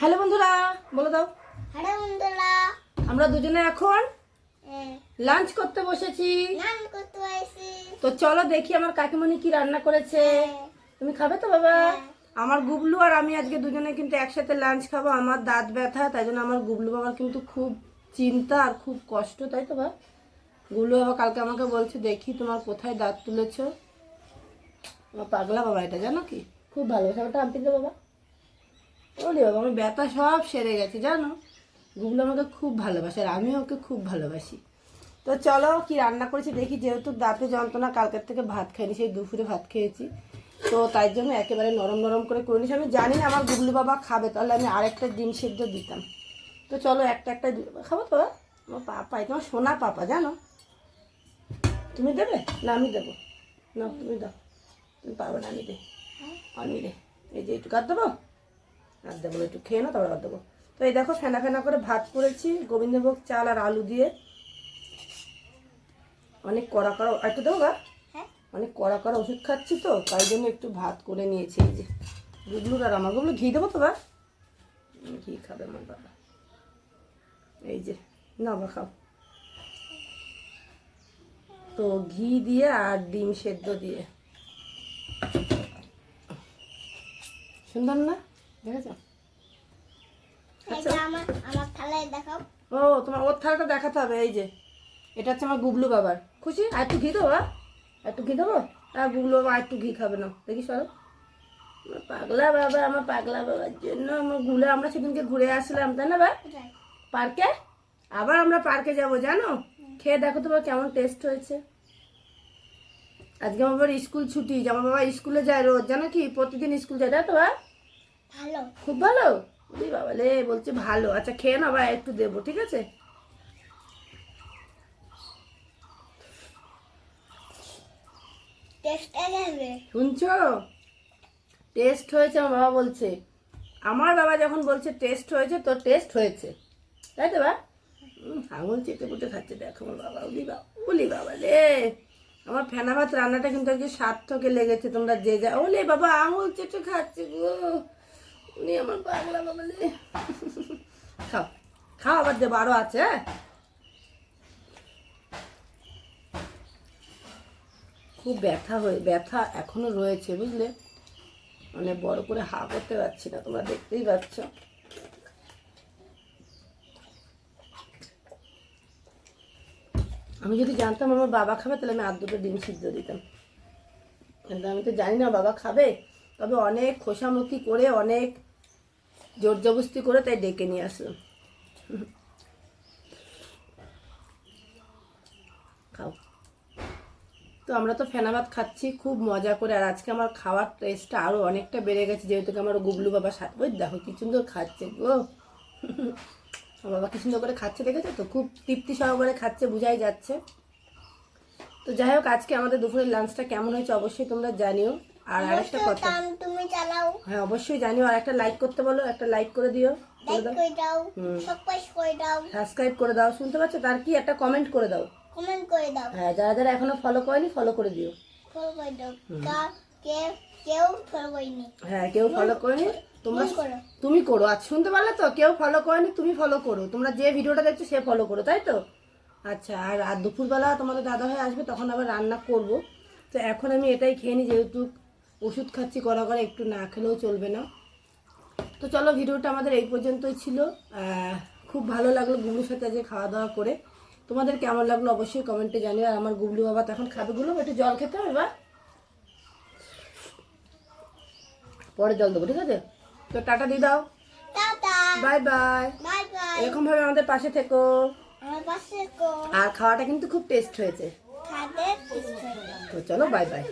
Hello বন্ধুরা বলে দাও। হ্যালো বন্ধুরা। আমরা দুজনে এখন হ্যাঁ, লাঞ্চ করতে বসেছি। নান করতে পারছি তো চলো দেখি আমার কাকিমণি কি রান্না করেছে। তুমি খাবে তো বাবা? আমার গুবলু আর আমি আজকে দুজনে কিন্তু একসাথে লাঞ্চ খাব। আমার দাঁত ব্যথা তাই জন্য আমার গুবলু বাবার কিন্তু খুব চিন্তা আর খুব কষ্ট তাই তো বা? গুবলু বাবা কালকে আমাকে বলছে দেখি তোমার কোথায় দাঁত তুলেছো? আমার পাগলা বাবা এটা জানো কি? খুব ভালোবাসে। ওটা দে বাবা। ওরে বাবা, আমার ব্যথা সব সেরে গেছে, জানো? গুগলো আমাকে খুব ভালোবাসে আর আমিও ওকে খুব ভালোবাসি। তো চলো কি রান্না করেছি, দেখি যেহেতু দাঁতে যন্ত্রণা, কালকের থেকে ভাত খাইনি, সেই দুপুরে ভাত খেয়েছি। তো তাই জন্য একেবারে নরম নরম করে করে নিয়েছি। আমি জানি না আমার গুগলু বাবা খাবে, তাহলে আমি আরেকটা ডিম সেদ্ধ দিতাম। তো চলো একটা একটা খাব তো, আমার পাপাই তোমার সোনা পাপা, জানো? তুমি দেবে? না, আমি দেবো। না তুমি দাও। তুমি পারবে না, আমি দে আমি দে এই যে একটু কাট দেবো আর দেবো একটু খেয়ে নাও তারপর আর দেবো। তো এই দেখো ফেনা ফেনা করে ভাত করেছি গোবিন্দভোগ চাল আর আলু দিয়ে। অনেক কড়া কড়া একটু দেবো গা? হ্যাঁ। অনেক কড়া কড়া ওষুধ খাচ্ছি তো তাই জন্য একটু ভাত করে নিয়েছি এই যে। গুগলুর আর আমার গুগলু ঘি দেবো তো বা ঘি খাবে আমার বাবা। এই যে না বা খাও। তো ঘি দিয়ে আর ডিম সেদ্ধ দিয়ে। সুন্দর না? দেখেছ? দেখাও। ও তোমার ওর থালাটা দেখাতে হবে এই যে। এটা হচ্ছে আমার গুবলু বাবার। খুশি? আর একটু ঘি দেবো একটু ঘি দেবো? আর গুবলু বাবা আর একটু ঘি খাবে না। দেখি সরো। আমার পাগলা বাবা আমার পাগলা বাবার জন্য আমারগুলো আমরা সেদিনকে ঘুরে আসলাম তাই না বা পার্কে? আবার আমরা পার্কে যাব জানো? খেয়ে দেখো তোমার কেমন টেস্ট হয়েছে। আজকে আমার বাবার স্কুল ছুটি আমার বাবা স্কুলে যায় রোজ। জানো কি? প্রতিদিন স্কুল যায় তাই তো বা ভালো। খুব ভালো? ওরে বাবা লে বলছে ভালো। আচ্ছা খেয়ে না ভাই একটু দেবো ঠিক আছে? টেস্ট শুনছো? টেস্ট হয়েছে আমার বাবা বলছে। আমার বাবা যখন বলছে টেস্ট হয়েছে তো টেস্ট হয়েছে। তাই তো বা? আঙুল চেটে পুটে খাচ্ছে দেখো আমার বাবা উলি বাবা উলি বাবা লে আমার ফেনা ভাত রান্নাটা কিন্তু আজকে সার্থকে লেগেছে তোমরা যে যা ওলে বাবা আঙুল চেটে খাচ্ছে গো। উনি আমার পাগলা খাও। খাও, আবার দেবো আরও আছে হ্যাঁ? খুব ব্যথা হয়ে, ব্যথা এখনও রয়েছে, বুঝলে? মানে বড় করে হা করতে পারছি না, তোমরা দেখতেই পাচ্ছ। আমি যদি জানতাম আমার বাবা খাবে, তাহলে আমি আর দুটো ডিম সিদ্ধ দিতাম। কিন্তু আমি তো জানি না বাবা খাবে, তবে অনেক খোসামুখি করে, অনেক জোর জবস্তি করে তাই ডেকে নিয়ে আসলাম খাও। তো আমরা তো ফেনা ভাত খাচ্ছি খুব মজা করে। আর আজকে আমার খাওয়ার টেস্টটা আরও অনেকটা বেড়ে গেছে যেহেতু আমার গুবলু বাবা ওই দেখো কি সুন্দর খাচ্ছে গো। আমার বাবা কি সুন্দর করে খাচ্ছে দেখেছ তো? খুব তৃপ্তি সহকারে খাচ্ছে বোঝাই যাচ্ছে। তো যাই হোক আজকে আমাদের দুপুরের লাঞ্চটা কেমন হয়েছে অবশ্যই তোমরা জানিও। আর আরেকটা কথা তুমি হ্যাঁ অবশ্যই জানিও আর একটা লাইক করতে বলো একটা লাইক করে দিও লাইক করে দাও সাবস্ক্রাইব করে দাও। সাবস্ক্রাইব করে দাও শুনতে পাচ্ছ? তার কি একটা কমেন্ট করে দাও। কমেন্ট করে দাও। হ্যাঁ যারা যারা এখনও ফলো করেনি ফলো করে দিও। ফলো করে দাও। কা- কেউ কেউ ফলো করেনি। হ্যাঁ কেউ ফলো করেনি? তোমরা তুমি করো। আজ শুনতে পারলে তো কেউ ফলো করেনি তুমি ফলো করো। তোমরা যে ভিডিওটা দেখছ সে ফলো করো তাই তো? আচ্ছা আর আর দুপুরবেলা তোমাদের দাদা হয়ে আসবে তখন আবার রান্না করব। তো এখন আমি এটাই খেয়ে নিই যেহেতু ওষুধ খাচ্ছি করা করে একটু না খেলেও চলবে না। তো চলো ভিডিওটা আমাদের এই পর্যন্তই ছিল। খুব ভালো লাগল গুবলুর সাথে আজকে খাওয়া দাওয়া করে। তোমাদের কেমন লাগল অবশ্যই কমেন্টে জানিও। আর আমার গুবলু বাবা তো এখন খাবে। গুলো একটু জল খেতে হবে বা? পরে জল দেবো ঠিক আছে? তো টাটা দিয়ে দাও। Bye bye. এরকম ভাবে আমাদের পাশে থেকো। আর খাওয়াটা কিন্তু খুব টেস্ট হয়েছে। তো চলো বাই বাই।